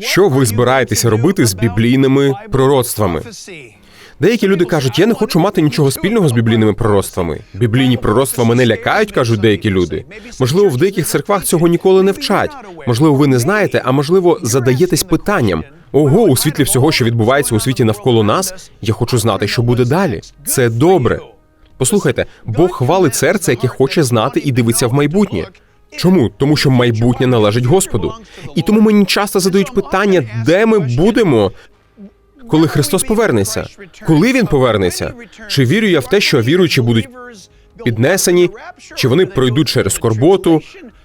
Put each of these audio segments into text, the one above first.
Що ви збираєтеся робити з біблійними пророцтвами? Деякі люди кажуть, я не хочу мати нічого спільного з біблійними пророцтвами. Біблійні пророцтва мене лякають, кажуть деякі люди. Можливо, в деяких церквах цього ніколи не вчать. Можливо, ви не знаєте, а можливо, задаєтесь питанням. Ого, у світлі всього, що відбувається у світі навколо нас, я хочу знати, що буде далі. Це добре. Послухайте, Бог хвалить серце, яке хоче знати і дивиться в майбутнє. Чому? Тому що майбутнє належить Господу. І тому мені часто задають питання, де ми будемо, коли Христос повернеться. Коли він повернеться? Чи вірю я в те, що віруючі будуть піднесені, чи вони пройдуть через скорботу?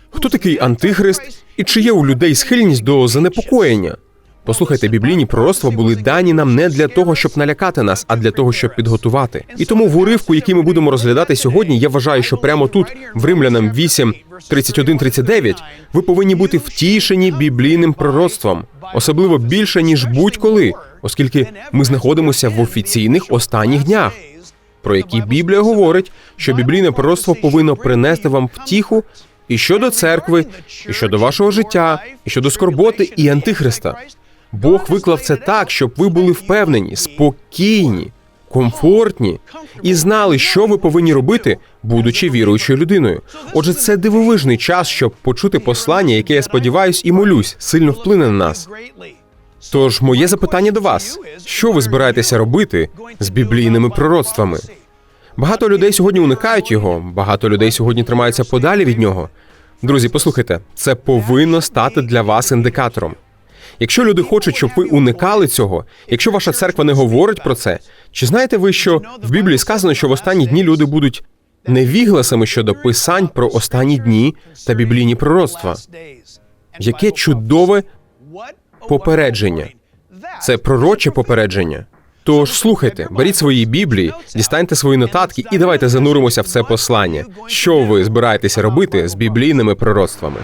Хто такий антихрист? І чи є у людей схильність до занепокоєння? Послухайте, біблійні пророцтва були дані нам не для того, щоб налякати нас, а для того, щоб підготувати. І тому в уривку, який ми будемо розглядати сьогодні, я вважаю, що прямо тут, в Римлянам 8, 31, 39, ви повинні бути втішені біблійним пророцтвом, особливо більше ніж будь-коли, оскільки ми знаходимося в офіційних останніх днях, про які Біблія говорить, що біблійне пророцтво повинно принести вам втіху і щодо церкви, і щодо вашого життя, і щодо скорботи і антихриста. Бог виклав це так, щоб ви були впевнені, спокійні, комфортні і знали, що ви повинні робити, будучи віруючою людиною. Отже, це дивовижний час, щоб почути послання, яке я сподіваюсь і молюсь, сильно вплине на нас. Тож, моє запитання до вас: що ви збираєтеся робити з біблійними пророцтвами? Багато людей сьогодні уникають його, багато людей сьогодні тримаються подалі від нього. Друзі, послухайте, це повинно стати для вас індикатором. Якщо люди хочуть, щоб ви уникали цього, якщо ваша церква не говорить про це, чи знаєте ви, що в Біблії сказано, що в останні дні люди будуть невігласами щодо писань про останні дні та біблійні пророцтва? Яке чудове попередження! Це пророче попередження. Тож слухайте, беріть свої біблії, дістаньте свої нотатки і давайте зануримося в це послання. Що ви збираєтеся робити з біблійними пророцтвами?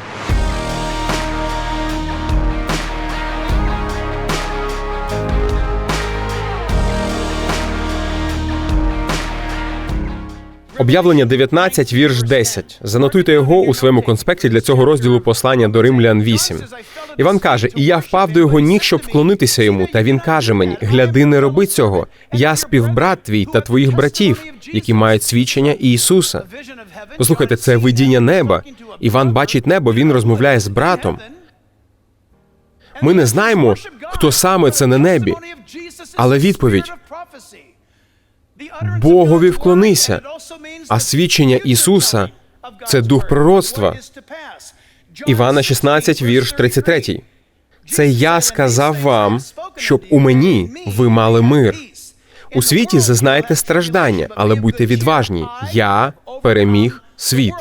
Об'явлення 19, вірш 10. Занотуйте його у своєму конспекті для цього розділу послання до Римлян 8. Іван каже: І я впав до його ніг, щоб вклонитися йому. Та він каже мені: Гляди, не роби цього. Я співбрат твій та твоїх братів, які мають свідчення Ісуса. Послухайте, це видіння неба. Іван бачить небо, він розмовляє з братом. Ми не знаємо, хто саме це на небі, але відповідь Богові вклонися. А свідчення Ісуса це дух пророцтва. Івана 16, вірш 33. Це я сказав вам, щоб у мені ви мали мир. У світі зазнаєте страждання, але будьте відважні. Я переміг світ.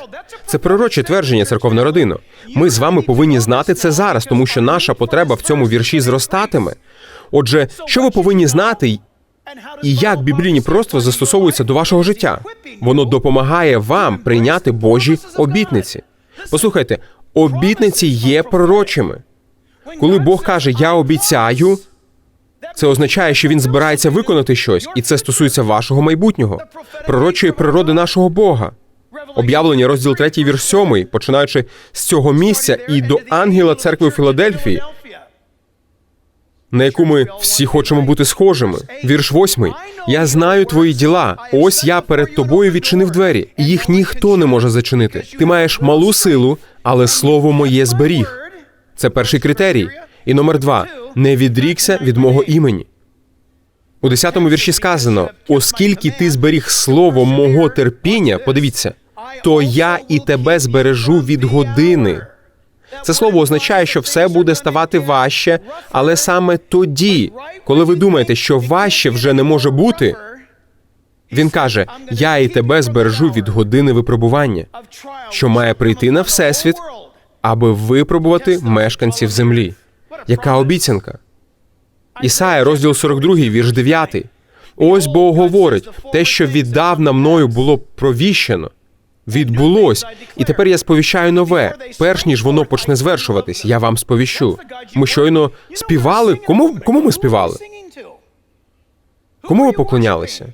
Це пророче твердження церковна родина. Ми з вами повинні знати це зараз, тому що наша потреба в цьому вірші зростатиме. Отже, що ви повинні знати, і як біблійні пророцтва застосовуються до вашого життя? Воно допомагає вам прийняти Божі обітниці. Послухайте, обітниці є пророчими. Коли Бог каже Я обіцяю, це означає, що він збирається виконати щось, і це стосується вашого майбутнього, пророчої природи нашого Бога. Об'явлення, розділ 3, вірш 7, починаючи з цього місця і до ангела церкви Філадельфії, на яку ми всі хочемо бути схожими. Вірш восьмий. Я знаю твої діла. Ось я перед тобою відчинив двері, і їх ніхто не може зачинити. Ти маєш малу силу, але слово моє зберіг. Це перший критерій. І номер два не відрікся від мого імені. У 10-му вірші сказано: оскільки ти зберіг слово мого терпіння, подивіться, то я і тебе збережу від години. Це слово означає, що все буде ставати важче, але саме тоді, коли ви думаєте, що важче вже не може бути, він каже: Я і тебе збережу від години випробування, що має прийти на всесвіт, аби випробувати мешканців землі. Яка обіцянка? Ісая, розділ 42, вірш 9. Ось Бог говорить, те, що віддавна мною було провіщено, відбулось, і тепер я сповіщаю нове. Перш ніж воно почне звершуватись, я вам сповіщу. Ми щойно співали. Кому кому ми співали? Кому ви поклонялися?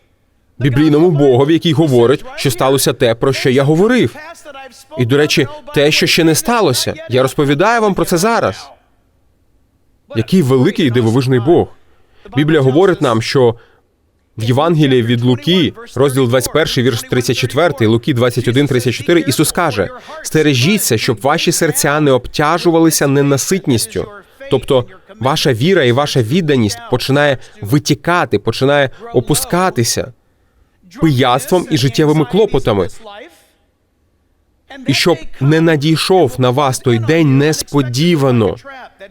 Біблійному Богові, який говорить, що сталося те, про що я говорив. І, до речі, те, що ще не сталося. Я розповідаю вам про це зараз. Який великий і дивовижний Бог. Біблія говорить нам, що в Євангелії від Луки, розділ 21, вірш 34, Луки 21, 34, Ісус каже: стережіться, щоб ваші серця не обтяжувалися ненаситністю. Тобто, ваша віра і ваша відданість починає витікати, починає опускатися пияцтвом і життєвими клопотами. І щоб не надійшов на вас той день несподівано,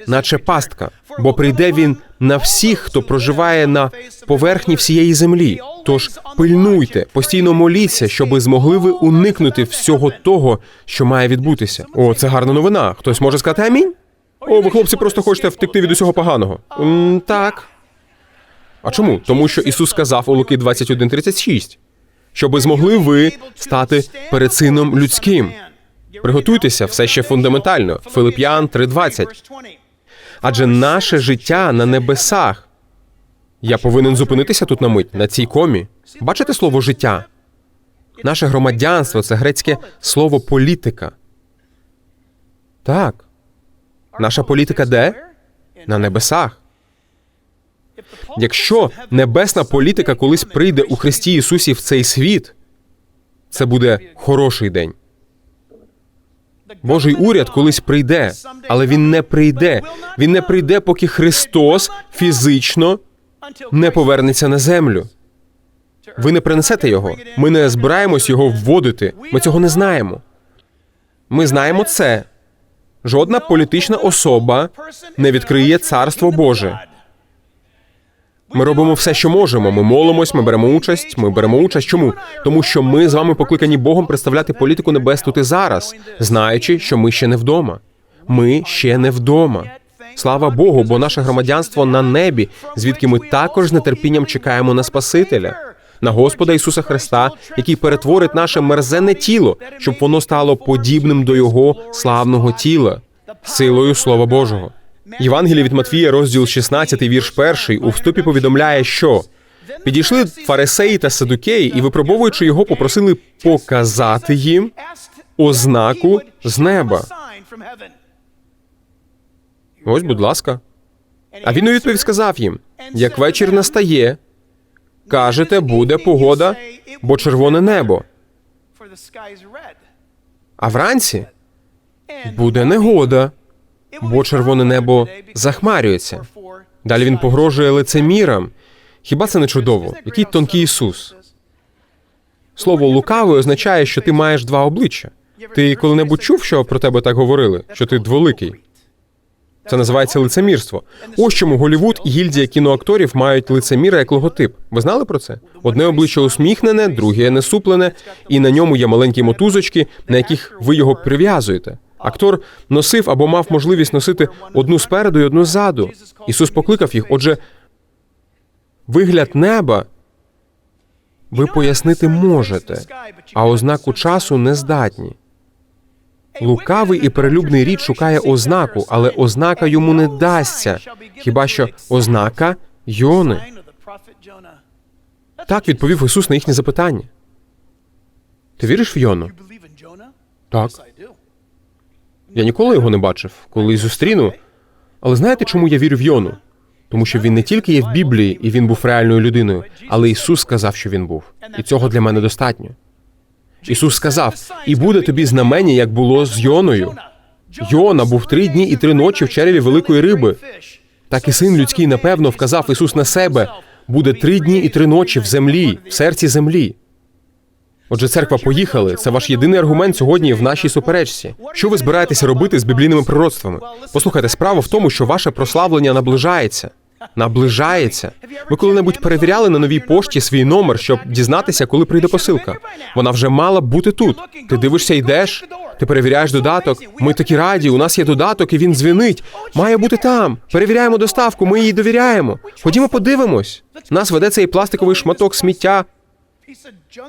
наче пастка, бо прийде він на всіх, хто проживає на поверхні всієї землі. Тож пильнуйте, постійно моліться, щоби змогли ви уникнути всього того, що має відбутися. О, це гарна новина. Хтось може сказати амінь? О, ви хлопці просто хочете втекти від усього поганого. М, так. А чому? Тому що Ісус сказав у Луки 21.36, щоби змогли ви стати перед сином людським. Приготуйтеся, все ще фундаментально. Филип'ян 3.20. Адже наше життя на небесах. Я повинен зупинитися тут на мить, на цій комі. Бачите слово життя? Наше громадянство це грецьке слово політика. Так. Наша політика де? На небесах. Якщо небесна політика колись прийде у Христі Ісусі в цей світ, це буде хороший день. Божий уряд колись прийде, але він не прийде. Він не прийде, поки Христос фізично не повернеться на землю. Ви не принесете його. Ми не збираємось його вводити. Ми цього не знаємо. Ми знаємо це. Жодна політична особа не відкриє царство Боже. Ми робимо все, що можемо. Ми молимось, ми беремо участь. Ми беремо участь. Чому? Тому що ми з вами покликані Богом представляти політику небес тут і зараз, знаючи, що ми ще не вдома. Ми ще не вдома. Слава Богу, бо наше громадянство на небі, звідки ми також з нетерпінням чекаємо на Спасителя, на Господа Ісуса Христа, який перетворить наше мерзенне тіло, щоб воно стало подібним до Його славного тіла, силою Слова Божого. Євангеліє від Матвія, розділ 16, вірш 1, у вступі повідомляє, що підійшли фарисеї та садукеї і, випробовуючи його, попросили показати їм ознаку з неба. Ось, будь ласка. А він у відповідь сказав їм: як вечір настає, кажете, буде погода, бо червоне небо. А вранці буде негода, бо червоне небо захмарюється. Далі він погрожує лицемірам. Хіба це не чудово? Який тонкий Ісус? Слово лукавий означає, що ти маєш два обличчя. Ти коли-небудь чув, що про тебе так говорили, що ти дволикий? Це називається лицемірство. Ось чому Голівуд і гільдія кіноакторів мають лицеміра як логотип. Ви знали про це? Одне обличчя усміхнене, друге насуплене, і на ньому є маленькі мотузочки, на яких ви його прив'язуєте. Актор носив або мав можливість носити одну спереду і одну ззаду. Ісус покликав їх. Отже, вигляд неба ви пояснити можете, а ознаку часу не здатні. Лукавий і перелюбний рід шукає ознаку, але ознака йому не дасться. Хіба що ознака Йони? Так відповів Ісус на їхнє запитання. Ти віриш в Йону? Так. Я ніколи його не бачив, коли зустріну. Але знаєте, чому я вірю в Йону? Тому що він не тільки є в Біблії, і він був реальною людиною, але Ісус сказав, що він був. І цього для мене достатньо. Ісус сказав: і буде тобі знамення, як було з Йоною. Йона був три дні і три ночі в череві великої риби. Так і син людський, напевно, вказав Ісус на себе. Буде три дні і три ночі в землі, в серці землі. Отже, церква, поїхали. Це ваш єдиний аргумент сьогодні в нашій суперечці. Що ви збираєтеся робити з біблійними пророцтвами? Послухайте, справа в тому, що ваше прославлення наближається. Наближається. Ви коли-небудь перевіряли на новій пошті свій номер, щоб дізнатися, коли прийде посилка. Вона вже мала б бути тут. Ти дивишся, йдеш, ти перевіряєш додаток. Ми такі раді. У нас є додаток, і він дзвінить. Має бути там. Перевіряємо доставку. Ми їй довіряємо. Ходімо, подивимось. Нас веде цей пластиковий шматок сміття.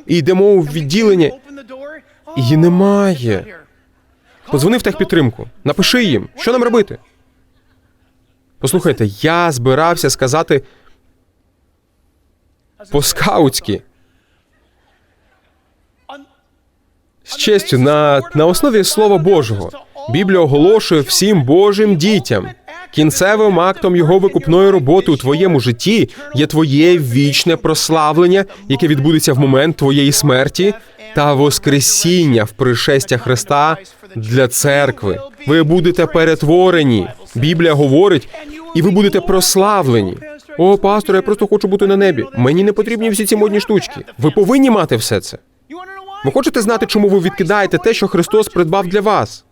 І йдемо у відділення. Її немає. Позвони в техпідтримку. Напиши їм, що нам робити. Послухайте, я збирався сказати по-скаутськи. З честю на, на основі Слова Божого. Біблія оголошує всім Божим дітям. Кінцевим актом його викупної роботи у твоєму житті є твоє вічне прославлення, яке відбудеться в момент твоєї смерті та воскресіння в пришестя Христа для церкви. Ви будете перетворені. Біблія говорить, і ви будете прославлені. О, пасторе, я просто хочу бути на небі. Мені не потрібні всі ці модні штучки. Ви повинні мати все це. Ви хочете знати, чому ви відкидаєте те, що Христос придбав для вас?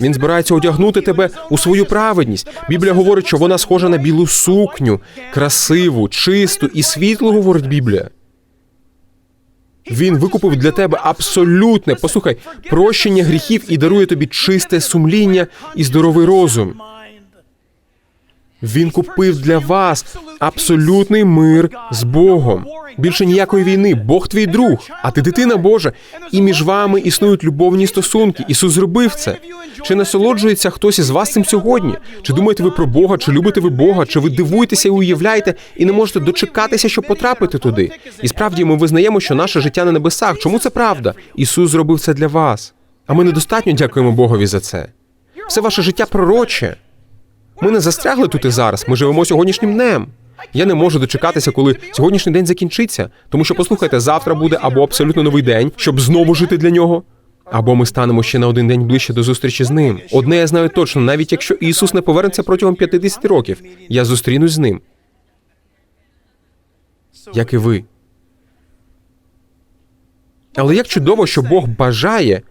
Він збирається одягнути тебе у свою праведність. Біблія говорить, що вона схожа на білу сукню, красиву, чисту і світлу, говорить Біблія. Він викупив для тебе абсолютне, послухай, прощення гріхів і дарує тобі чисте сумління і здоровий розум. Він купив для вас абсолютний мир з Богом. Більше ніякої війни. Бог твій друг, а ти дитина Божа. І між вами існують любовні стосунки. Ісус зробив це. Чи насолоджується хтось із вас цим сьогодні? Чи думаєте ви про Бога, чи любите ви Бога, чи ви дивуєтеся і уявляєте, і не можете дочекатися, щоб потрапити туди? І справді ми визнаємо, що наше життя на небесах. Чому це правда? Ісус зробив це для вас. А ми недостатньо дякуємо Богові за це. Все ваше життя пророче. Ми не застрягли тут і зараз. Ми живемо сьогоднішнім днем. Я не можу дочекатися, коли сьогоднішній день закінчиться. Тому що, послухайте, завтра буде або абсолютно новий день, щоб знову жити для нього, або ми станемо ще на один день ближче до зустрічі з ним. Одне я знаю точно, навіть якщо Ісус не повернеться протягом 50 років, я зустрінусь з ним, як і ви. Але як чудово, що Бог бажає,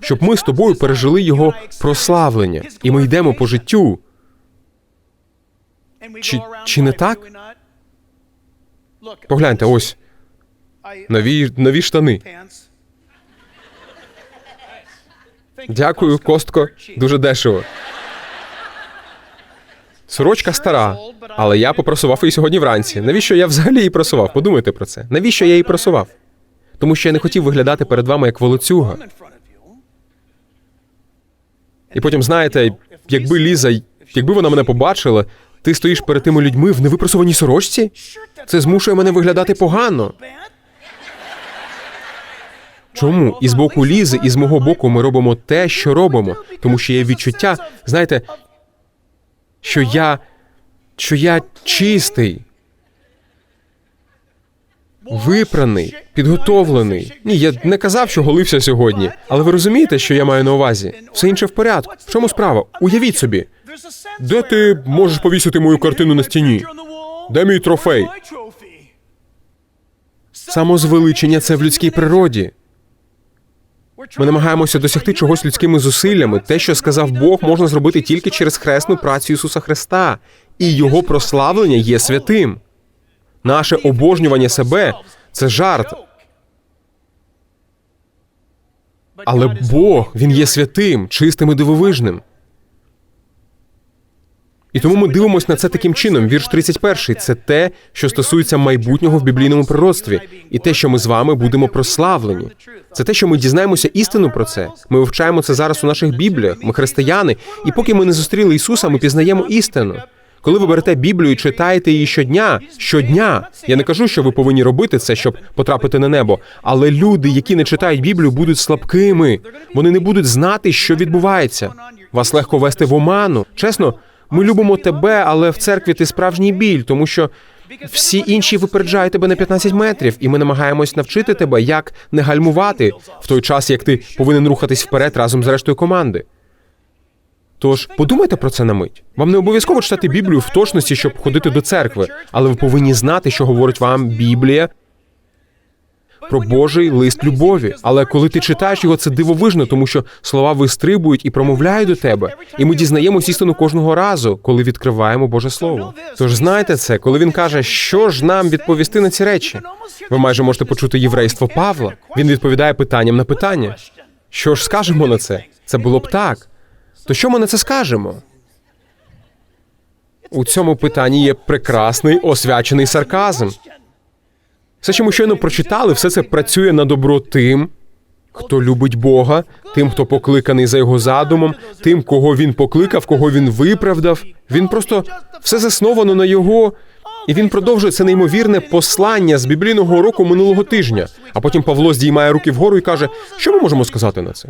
щоб ми з тобою пережили його прославлення, і ми йдемо по життю. Чи, чи не так? Погляньте, ось нові, нові штани. Дякую, Костко. Дуже дешево. Сорочка стара, але я попросував її сьогодні вранці. Навіщо я взагалі її просував? Подумайте про це. Навіщо я її просував? Тому що я не хотів виглядати перед вами як волоцюга. І потім, знаєте, якби Ліза, якби вона мене побачила, ти стоїш перед тими людьми в невипросуваній сорочці? Це змушує мене виглядати погано. Чому? І з боку Лізи, і з мого боку ми робимо те, що робимо, тому що є відчуття, знаєте, що я. що я чистий, випраний, підготовлений. Ні, я не казав, що голився сьогодні, але ви розумієте, що я маю на увазі? Все інше в порядку. В чому справа? Уявіть собі, Де ти можеш повісити мою картину на стіні? де мій трофей? Самозвеличення це в людській природі. Ми намагаємося досягти чогось людськими зусиллями. Те, що сказав Бог, можна зробити тільки через хресну працю Ісуса Христа, і Його прославлення є святим. Наше обожнювання себе це жарт. Але Бог, Він є святим, чистим і дивовижним. І тому ми дивимося на це таким чином. Вірш 31 – це те, що стосується майбутнього в біблійному пророцтві, і те, що ми з вами будемо прославлені. Це те, що ми дізнаємося істину про це. Ми вивчаємо це зараз у наших бібліях. Ми християни, і поки ми не зустріли Ісуса, ми пізнаємо істину. Коли ви берете Біблію і читаєте її щодня, щодня, я не кажу, що ви повинні робити це, щоб потрапити на небо. Але люди, які не читають Біблію, будуть слабкими. Вони не будуть знати, що відбувається. Вас легко вести в оману. Чесно, ми любимо тебе, але в церкві ти справжній біль, тому що всі інші випереджають тебе на 15 метрів, і ми намагаємось навчити тебе, як не гальмувати в той час, як ти повинен рухатись вперед разом з рештою команди. Тож подумайте про це на мить. Вам не обов'язково читати Біблію в точності, щоб ходити до церкви, але ви повинні знати, що говорить вам Біблія про Божий лист любові. Але коли ти читаєш його, це дивовижно, тому що слова вистрибують і промовляють до тебе. І ми дізнаємось істину кожного разу, коли відкриваємо Боже Слово. Тож знайте це, коли він каже, що ж нам відповісти на ці речі. Ви майже можете почути єврейство Павла. Він відповідає питанням на питання. Що ж скажемо на це? Це було б так. То що ми на це скажемо? У цьому питанні є прекрасний освячений сарказм. Все, що ми щойно прочитали, все це працює на добро тим, хто любить Бога, тим, хто покликаний за його задумом, тим, кого він покликав, кого він виправдав. Він просто все засновано на його. І він продовжує це неймовірне послання з біблійного уроку минулого тижня. А потім Павло здіймає руки вгору і каже: що ми можемо сказати на це?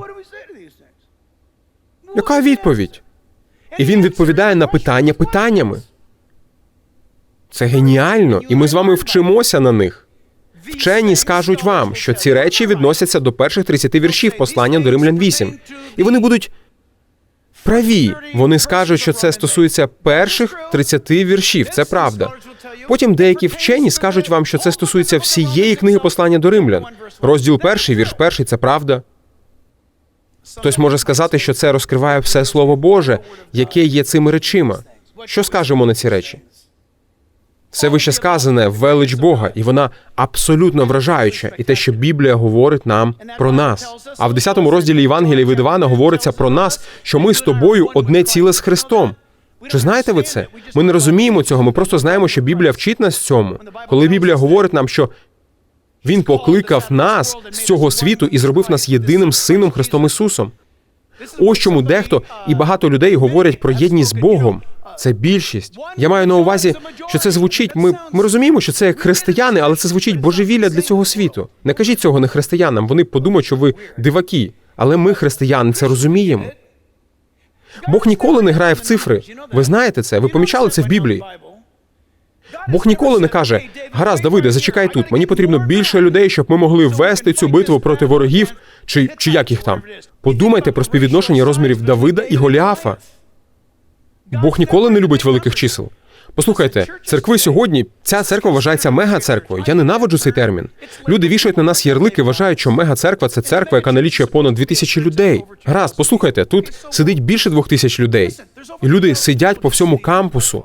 Яка відповідь? І він відповідає на питання питаннями. Це геніально, і ми з вами вчимося на них. Вчені скажуть вам, що ці речі відносяться до перших 30 віршів послання до Римлян 8. І вони будуть праві. Вони скажуть, що це стосується перших 30 віршів. Це правда. Потім деякі вчені скажуть вам, що це стосується всієї книги послання до римлян. Розділ перший, вірш перший це правда. Хтось може сказати, що це розкриває все слово Боже, яке є цими речима. Що скажемо на ці речі? Все вище сказане велич Бога, і вона абсолютно вражаюча, і те, що Біблія говорить нам про нас. А в 10 розділі Євангелія від Івана говориться про нас, що ми з тобою одне ціле з Христом. Чи знаєте ви це? Ми не розуміємо цього. Ми просто знаємо, що Біблія вчить нас цьому. Коли Біблія говорить нам, що він покликав нас з цього світу і зробив нас єдиним сином Христом Ісусом. Ось чому дехто і багато людей говорять про єдність з Богом. Це більшість. Я маю на увазі, що це звучить. Ми, ми розуміємо, що це як християни, але це звучить божевілля для цього світу. Не кажіть цього не християнам. Вони подумають, що ви диваки. Але ми, християни, це розуміємо. Бог ніколи не грає в цифри. Ви знаєте це? Ви помічали це в Біблії? Бог ніколи не каже: гаразд, Давиде, зачекай тут. Мені потрібно більше людей, щоб ми могли вести цю битву проти ворогів, чи, чи як їх там. Подумайте про співвідношення розмірів Давида і Голіафа. Бог ніколи не любить великих чисел. Послухайте, церкви сьогодні, ця церква вважається мега-церквою. Я ненавиджу цей термін. Люди вішають на нас ярлики, вважають, що мега-церква це церква, яка налічує понад дві тисячі людей. Гаразд, послухайте, тут сидить більше двох тисяч людей, і люди сидять по всьому кампусу.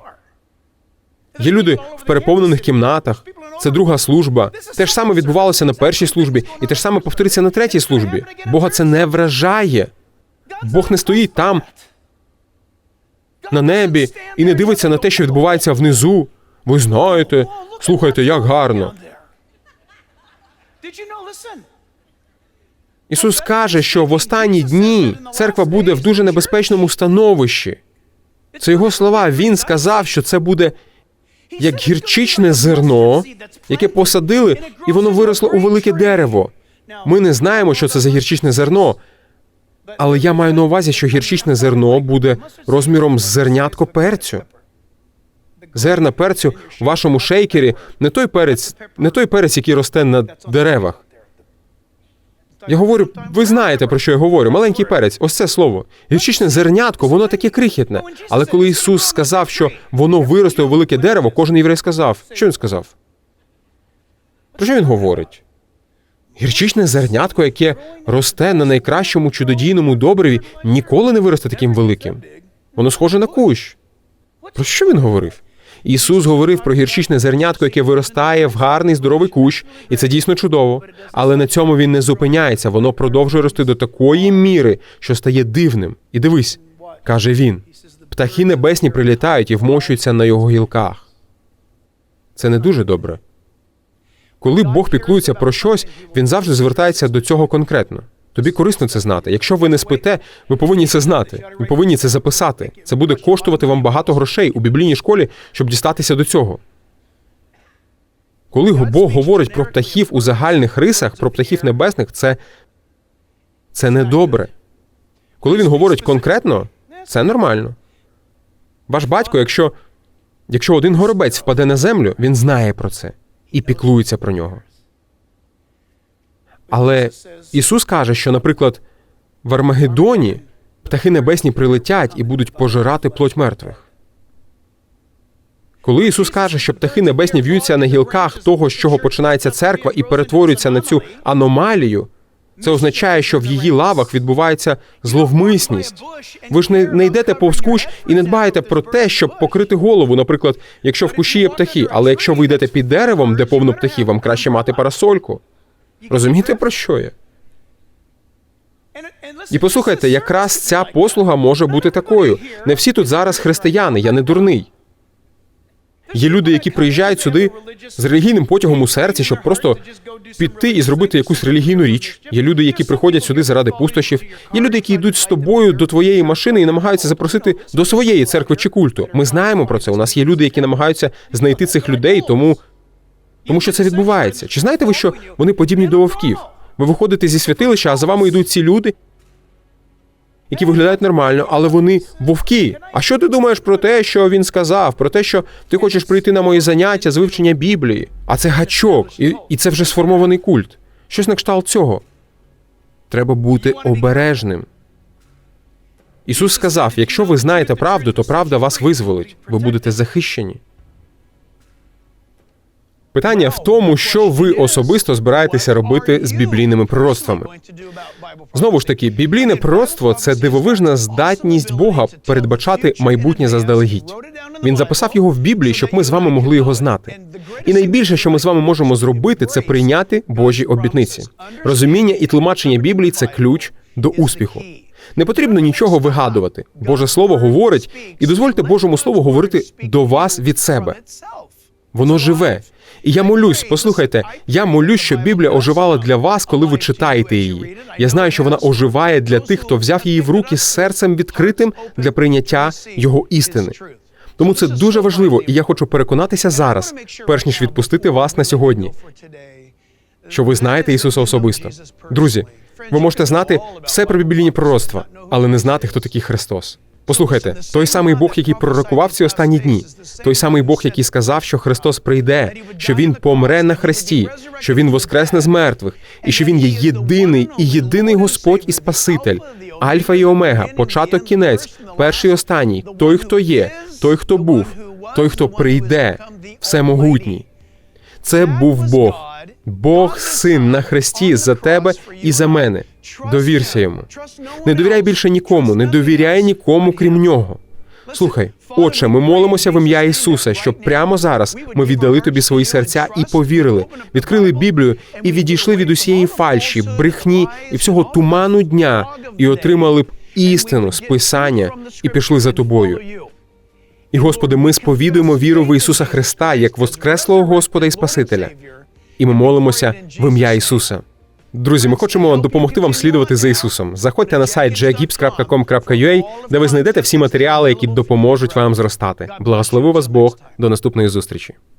Є люди в переповнених кімнатах. Це друга служба. Те ж саме відбувалося на першій службі, і те ж саме повториться на третій службі. Бога це не вражає. Бог не стоїть там на небі і не дивиться на те, що відбувається внизу. Ви знаєте, слухайте, як гарно. Ісус каже, що в останні дні церква буде в дуже небезпечному становищі. Це його слова. Він сказав, що це буде як гірчичне зерно, яке посадили, і воно виросло у велике дерево. Ми не знаємо, що це за гірчичне зерно, але я маю на увазі, що гірчичне зерно буде розміром з зернятко перцю. Зерна перцю в вашому шейкері не той перець, не той перець, який росте на деревах. Я говорю, ви знаєте про що я говорю. Маленький перець, ось це слово. Гірчичне зернятко, воно таке крихітне. Але коли Ісус сказав, що воно виросте у велике дерево, кожен єврей сказав. Що він сказав? Про що він говорить? Гірчичне зернятко, яке росте на найкращому чудодійному добриві, ніколи не виросте таким великим. Воно схоже на кущ. Про що він говорив? Ісус говорив про гірчичне зернятко, яке виростає в гарний здоровий кущ, і це дійсно чудово. Але на цьому він не зупиняється. Воно продовжує рости до такої міри, що стає дивним. І дивись, каже він: птахи небесні прилітають і вмощуються на його гілках. Це не дуже добре. Коли Бог піклується про щось, він завжди звертається до цього конкретно. Тобі корисно це знати. Якщо ви не спите, ви повинні це знати. Ви повинні це записати. Це буде коштувати вам багато грошей у біблійній школі, щоб дістатися до цього. Коли Бог говорить про птахів у загальних рисах, про птахів небесних, це, це добре. Коли він говорить конкретно, це нормально. Ваш батько, якщо, якщо один горобець впаде на землю, він знає про це і піклується про нього. Але Ісус каже, що, наприклад, в Армагеддоні птахи небесні прилетять і будуть пожирати плоть мертвих. Коли Ісус каже, що птахи небесні в'ються на гілках того, з чого починається церква, і перетворюються на цю аномалію, це означає, що в її лавах відбувається зловмисність. Ви ж не, не йдете повз кущ і не дбаєте про те, щоб покрити голову. Наприклад, якщо в кущі є птахи, але якщо ви йдете під деревом, де повно птахів, вам краще мати парасольку. Розумієте, про що я? І послухайте, якраз ця послуга може бути такою. Не всі тут зараз християни, я не дурний. Є люди, які приїжджають сюди з релігійним потягом у серці, щоб просто піти і зробити якусь релігійну річ. Є люди, які приходять сюди заради пустощів. Є люди, які йдуть з тобою до твоєї машини і намагаються запросити до своєї церкви чи культу. Ми знаємо про це. У нас є люди, які намагаються знайти цих людей, тому, тому що це відбувається. Чи знаєте ви, що вони подібні до вовків? Ви виходите зі святилища, а за вами йдуть ці люди, які виглядають нормально, але вони вовки. А що ти думаєш про те, що він сказав? Про те, що ти хочеш прийти на мої заняття з вивчення Біблії? А це гачок, і, і це вже сформований культ. Щось на кшталт цього. Треба бути обережним. Ісус сказав: якщо ви знаєте правду, то правда вас визволить. Ви будете захищені. Питання в тому, що ви особисто збираєтеся робити з біблійними пророцтвами. Знову ж таки, біблійне пророцтво це дивовижна здатність Бога передбачати майбутнє заздалегідь. Він записав його в Біблії, щоб ми з вами могли його знати. І найбільше, що ми з вами можемо зробити, це прийняти Божі обітниці. Розуміння і тлумачення Біблії це ключ до успіху. Не потрібно нічого вигадувати. Боже Слово говорить, і дозвольте Божому Слову говорити до вас від себе. Воно живе. І я молюсь, послухайте, я молюсь, щоб Біблія оживала для вас, коли ви читаєте її. Я знаю, що вона оживає для тих, хто взяв її в руки з серцем відкритим для прийняття його істини. Тому це дуже важливо, і я хочу переконатися зараз, перш ніж відпустити вас на сьогодні, що ви знаєте Ісуса особисто. Друзі, ви можете знати все про біблійні пророцтва, але не знати, хто такий Христос. Послухайте, той самий Бог, який пророкував ці останні дні, той самий Бог, який сказав, що Христос прийде, що Він помре на хресті, що Він воскресне з мертвих, і що Він є єдиний і єдиний Господь і Спаситель, Альфа і Омега, початок кінець, перший і останній, той, хто є, той, хто був, той, хто прийде, всемогутній. Це був Бог, Бог син на хресті за тебе і за мене. Довірся йому. Не довіряй більше нікому, не довіряй нікому, крім нього. Слухай, отче, ми молимося в ім'я Ісуса, щоб прямо зараз ми віддали тобі свої серця і повірили, відкрили Біблію і відійшли від усієї фальші, брехні і всього туману дня, і отримали б істину з Писання і пішли за тобою. І, Господи, ми сповідуємо віру в Ісуса Христа як воскреслого Господа і Спасителя. І ми молимося в ім'я Ісуса. Друзі, ми хочемо допомогти вам слідувати за Ісусом. Заходьте на сайт jgips.com.ua, де ви знайдете всі матеріали, які допоможуть вам зростати. Благослови вас Бог. До наступної зустрічі.